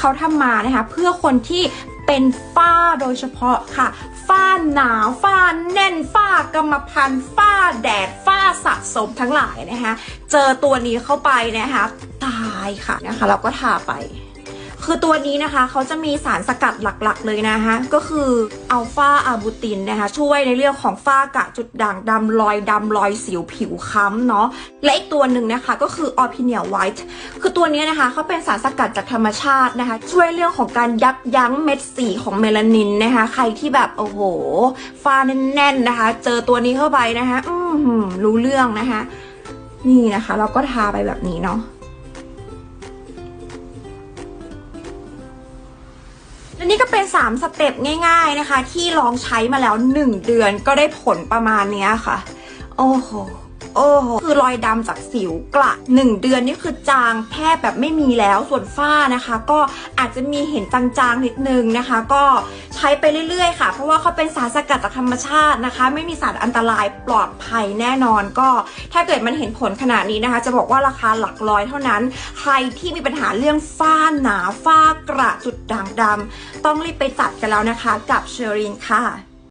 เขาทำมานะคะ เพื่อคนที่เป็นฝ้าโดยเฉพาะค่ะ ฝ้าหนาวฝ้าแน่นฝ้ากรรมพันธุ์ฝ้าแดดฝ้าสะสมทั้งหลายนะคะ เจอตัวนี้เข้าไปนะคะ ตายค่ะนะคะ เราก็ทาไป คือตัวนี้นะคะเขาจะมีสารสกัดหลักๆ เลยนะคะก็คืออัลฟาอาบูตินนะคะช่วยในเรื่องของฝ้ากะจุดด่างดำรอยดำรอยสิวผิวค้ำเนาะและอีกตัวหนึ่งนะคะก็คือออพิเนียไวท์คือตัวนี้นะคะเขาเป็นสารสกัดจากธรรมชาตินะคะ ช่วยเรื่องของการยับยั้งเม็ดสีของเมลานินนะคะ ใครที่แบบโอ้โหฝ้าแน่นๆนะคะ เจอตัวนี้เข้าไปนะคะ อือหือรู้เรื่องนะคะ นี่นะคะ เราก็ทาไปแบบนี้เนาะ และนี่ก็เป็น 3 สเต็ปง่าย ๆนะคะ ที่ลองใช้มาแล้ว 1 เดือนก็ได้ผลประมาณเนี้ยค่ะ โอ้โหโอ้โหคือรอยดำจากสิวกระ1เดือนนี่คือจางแทบแบบไม่มีแล้วส่วนฝ้านะคะ ก็อาจจะมีเห็นจางๆนิดนึงนะคะ ก็ ช้ไปเรื่อยๆค่ะ เพราะว่าเขาเป็นสารสกัดจากธรรมชาตินะคะ ไม่มีสารอันตรายปลอดภัยแน่นอนก็ ถ้าเกิดมันเห็นผลขนาดนี้นะคะ จะบอกว่าราคาหลักร้อยเท่านั้น ใครที่มีปัญหาเรื่องฝ้าหนาฝ้ากระจุดด่างดำต้องรีบไปจัดกันแล้วนะคะ กับเชอรีนค่ะ